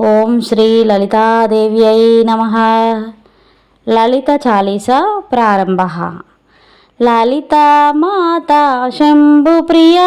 ఓం శ్రీ లలితాదేవి అయి నమ. లలిత చాలీస ప్రారంభ. లలితా శంభు శంభుప్రియ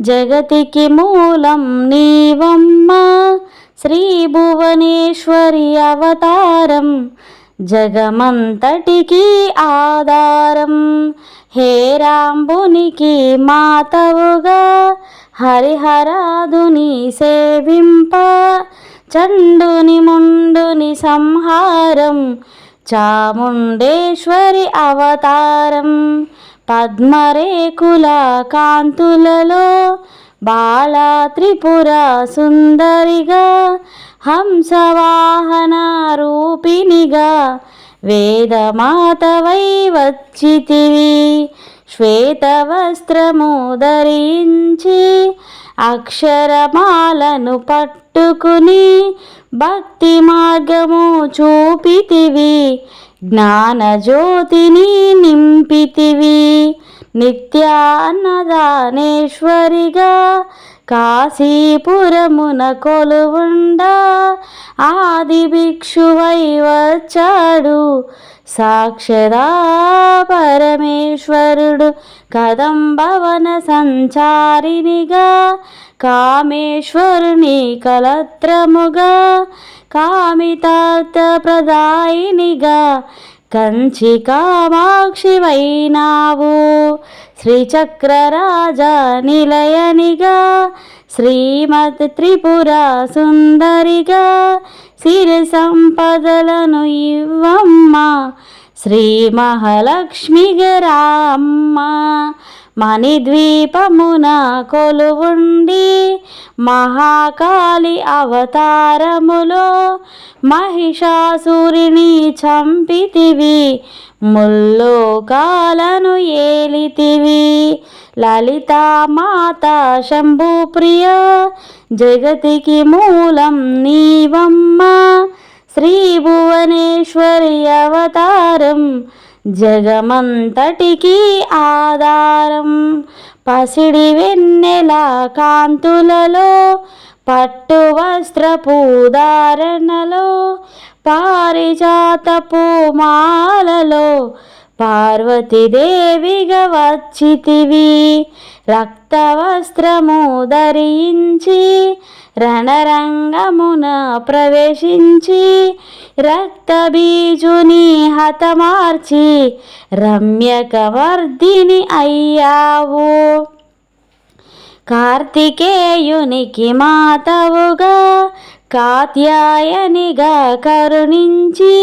జగతికి మూలం నీవమ్మ. శ్రీ భువనేశ్వరి అవతారం జగమంతటికి ఆధారం. హే రాంబునికి మాతవుగా హరిహరాదుని సేవింప. చండుని ముండుని సంహారం చాముండేశ్వరి అవతారం. పద్మరేకుల కాంతులలో బాల త్రిపుర సుందరిగా హంసవాహన రూపిణిగా వేదమాతవై వచ్చితివి. శ్వేతవస్త్రము ధరించి అక్షరమాలను పట్టుకుని భక్తి మార్గము చూపితివి. జ్ఞానజ్యోతిని నింపితివి. నిత్యాన్నదానేశ్వరిగా కాశీపురమున కొలువుండా. ఆది భిక్షువై వచ్చాడు. సాక్షదా పరమేశ్వరుడు కదంబవన సంచారినిగా కామేశ్వరుని కలత్రముగా కామితార్థ ప్రదాయినిగా కంచి కామాక్షి వైనావు శ్రీచక్రరాజ నిలయనిగా శ్రీమద్ త్రిపుర సుందరిగా సిరి సంపదలను ఇవ్వమ్మ. శ్రీ మహాలక్ష్మి రామ్మ మణిద్వీపమున కొలువుండి మహాకాళి అవతారములో మహిషాసురిని చంపితివి ముల్లోకాలను ఏలితివి. లలితా మాత శంభుప్రియ జగతికి మూలం నీవమ్మ. శ్రీ భువనేశ్వరి అవతారం జగమంతటికి ఆధారం. పసిడి వెన్నెల కాంతులలో పట్టు వస్త్రపు ధారణలో పారిజాతపు మాలలో పార్వతీదేవిగా వచ్చితివి. రక్త వస్త్రము ధరించి రణరంగమున ప్రవేశించి రక్త బీజుని హతమార్చి రమ్యకవర్ధిని అయ్యావు. కార్తికేయునికి మాతవుగా కాత్యాయనిగా కరుణించి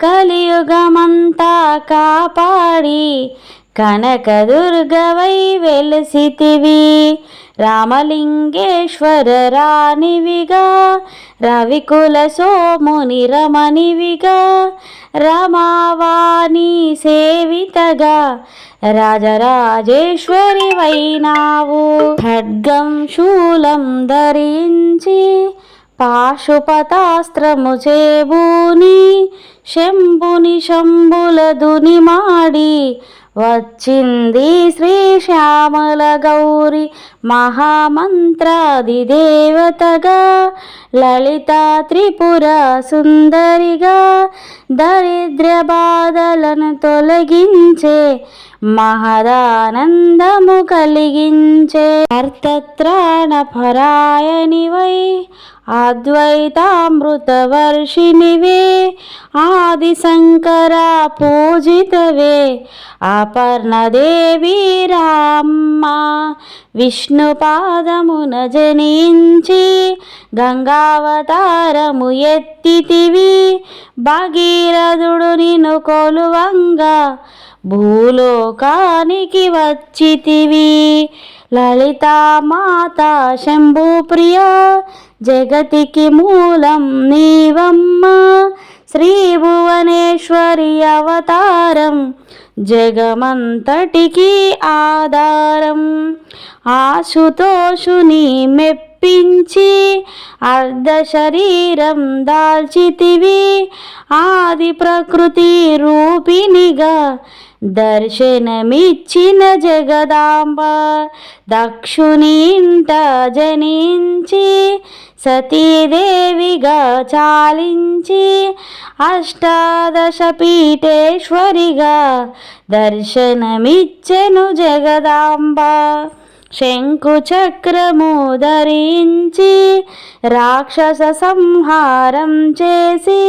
కలియుగమంతా కాపాడి కనకదుర్గవై వెలసితివి. రామలింగేశ్వర రాణివిగా రవికుల సోముని రమణివిగా రమావాణి సేవితగా రాజరాజేశ్వరి వైనావు ఖడ్గం శూలం ధరించి పాశుపతాస్త్రము చేబూని శంభుని శంభుల దుని మాడి వచ్చింది శ్రీ శ్యామల గౌరి మహామంత్రాది దేవతగా లలిత త్రిపుర సుందరిగా దరిద్ర బాధలను తొలగించే మహదానందము కలిగించే అర్థత్రాణ పరాయణివై అద్వైతామృత ఆది శంకర పూజితవే అపర్ణదేవి రామ్మ. విష్ణుపాదమున జనించి గంగావతారము ఎత్తితివి భగీరథుడు నిన్ను కొలువంగా. భూలోకానికి వచ్చితివి లలితామాత శంభుప్రియ జగతికి మూలం నీవమ్మ. శ్రీ భువనేశ్వరి అవతారం. జగమంతటికి ఆధారం. ఆశుతోషుని మెప్ప మెప్పించి అర్ధ శరీరం దాల్చితివి. ఆది ప్రకృతి రూపిణిగా దర్శనమిచ్చిన జగదాంబ దక్షుని ఇంట జనించి సతీదేవిగా చాలించి అష్టాదశ పీఠేశ్వరిగా దర్శనమిచ్చెను జగదాంబ. శంకు చక్రము ధరించి రాక్షస సంహారం చేసి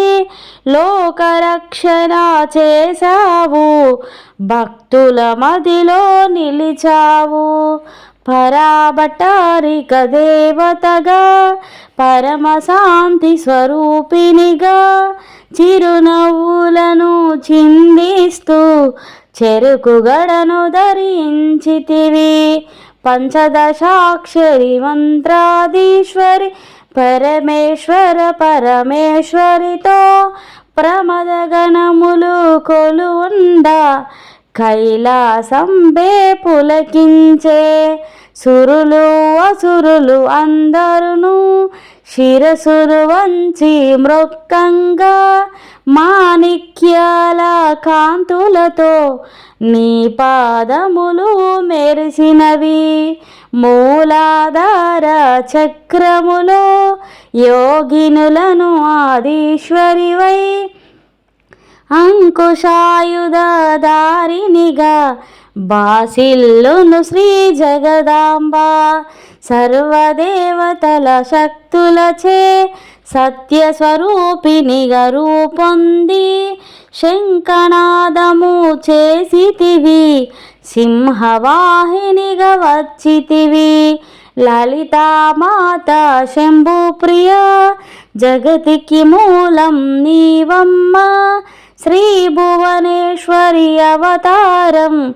లోకరక్షణ చేశావు. భక్తుల మదిలో నిలిచావు. పరాబటారిక దేవతగా పరమశాంతి స్వరూపినిగా చిరునవ్వులను చిందిస్తూ చెరుకుగడను ధరించితివి పంచదశాక్షరి మంత్రాధీశ్వరి పరమేశ్వర పరమేశ్వరితో ప్రమద గణములు కొలుండ కైలాసంబే పులకించే సురులు అసురులు అందరును శిరసురు వంచి మృక్కంగా మాణిక్యాల కాంతులతో నీ పాదములు మెరిసినవి. మూలాధార చక్రములో యోగినులను ఆదీశ్వరివై. అంకుశాయుధారినిగా బాసిల్లును శ్రీ జగదాంబ. సర్వదేవతల శక్తులచే సత్యస్వరూపినిగా రూపొంది శంకనాదము చేసితివి సింహవాహినిగా వచ్చితివి. లలితామాత శంభుప్రియ జగతికి మూలం నీవమ్మ. శ్రీ భువనేశ్వరి అవతారం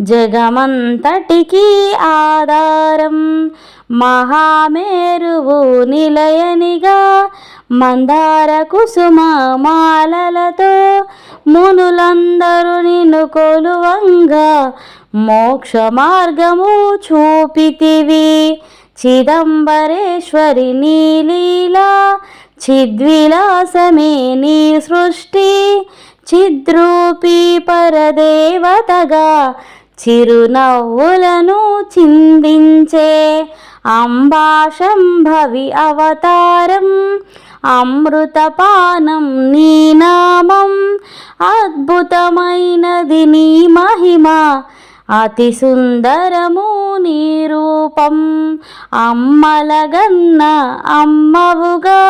జగమంతటికి ఆధారం. మహామేరువు నిలయనిగా మందార కుసుమ మాలలతో మునులందరూ నిన్ను కొలువంగా మోక్ష మార్గము చూపితివి. చిదంబరేశ్వరి నీలీలా చిద్విలాసమే నీ సృష్టి. చిద్రూపీ పరదేవతగా చిరునవ్వులను చిందించే అంబాశంభవి అవతారం అమృతపానం నీ నామం అద్భుతమైనది నీ మహిమ అతి సుందరము నీ రూపం అమ్మలగన్న అమ్మవుగా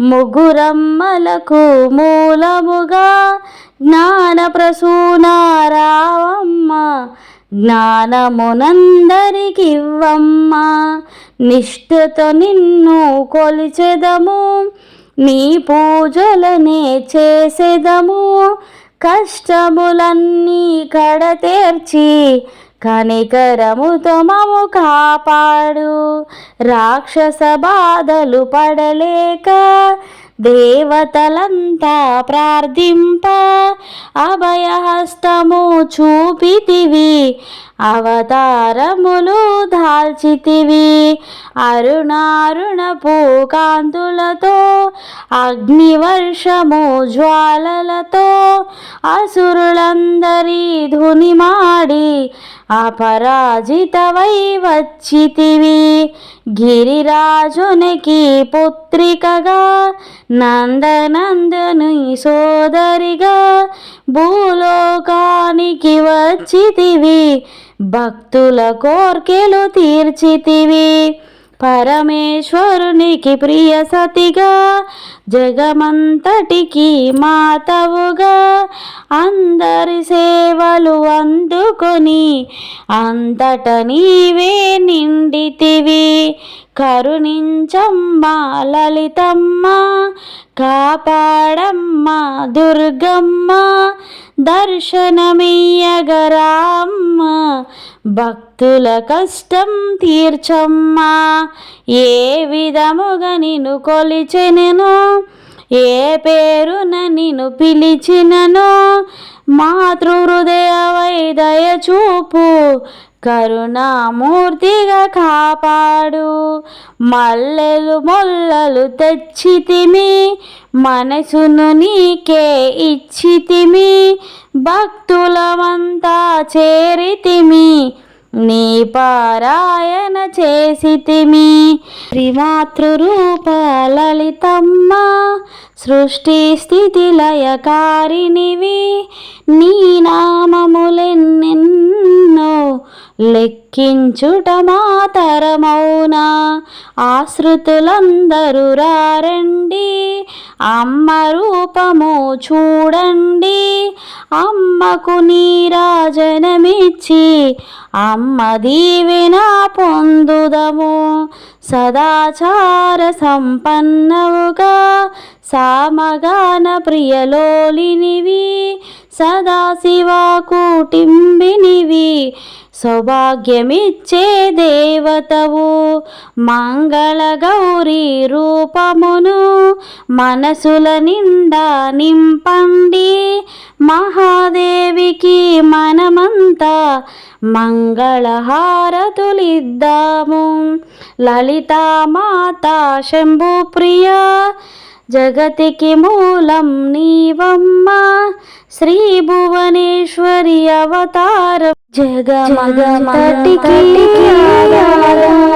ముగ్గురమ్మలకు మూలముగా జ్ఞాన ప్రసూనారావమ్మ జ్ఞానమునందరికివ్వమ్మ. నిష్ఠతో నిన్ను కొలిచెదము నీ పూజలనే చేసేదము. కష్టములన్నీ కడతేర్చి కనికరముతో మము కాపాడు. రాక్షస బాధలు పడలేక దేవతలంతా ప్రార్థింప. అభయహస్తము చూపితివి. అవతారములు దాల్చితివి. అరుణారుణపు పూకాంతులతో అగ్నివర్షము జ్వాలలతో అసురులందరి ధునిమాడి అపరాజితవై వచ్చితివి. గిరిరాజునికి పుత్రికగా నందనందను సోదరిగా భూలోకానికి వచ్చితివి. భక్తుల కోర్కెలు తీర్చితివి. పరమేశ్వరునికి ప్రియ సతిగా జగమంతటికి మాతవుగా అందరి సేవలు అందుకొని అంతట నీవే నిండితివి. కరుణించమ్మ లలితమ్మ కాపాడమ్మ దుర్గమ్మ దర్శనమియ్యగరామ్మ భక్తుల కష్టం తీర్చమ్మా ఏ విధముగా నిన్ను కొలిచినను ఏ పేరున నిన్ను పిలిచినను మాతృహృదయ వైదయ చూపు కరుణామూర్తిగా కాపాడు. మల్లెలు మొల్లలు తెచ్చితిమి మనసును నీకే ఇచ్చితిమి భక్తులమంతా చేరితిమి నీ పారాయణ చేసితిమి. త్రిమాతృరూప లలితమ్మ సృష్టి స్థితి లయకారినివి నీ నామములెన్నెన్నో లెక్కించుట మాతరమౌనా? ఆశ్రుతులందరూ రారండి. అమ్మ రూపము చూడండి. అమ్మకు నీరాజనమిచ్చి అమ్మ దీవెన పొందుదము. సదాచార సంపన్నవుగా సామగాన ప్రియలోలినివి. సదాశివ కూటింబినివి సౌభాగ్యమిచ్చే దేవతవు. మంగళ గౌరీ రూపమును మనసుల నిండా నింపండి. మహాదేవికి మనమంతా మంగళహారతులిద్దాము. లలితామాత శంభుప్రియ జగతికి మూలం నీవమ్మ శ్రీ భువనేశ్వరి అవతారం. ఆధారం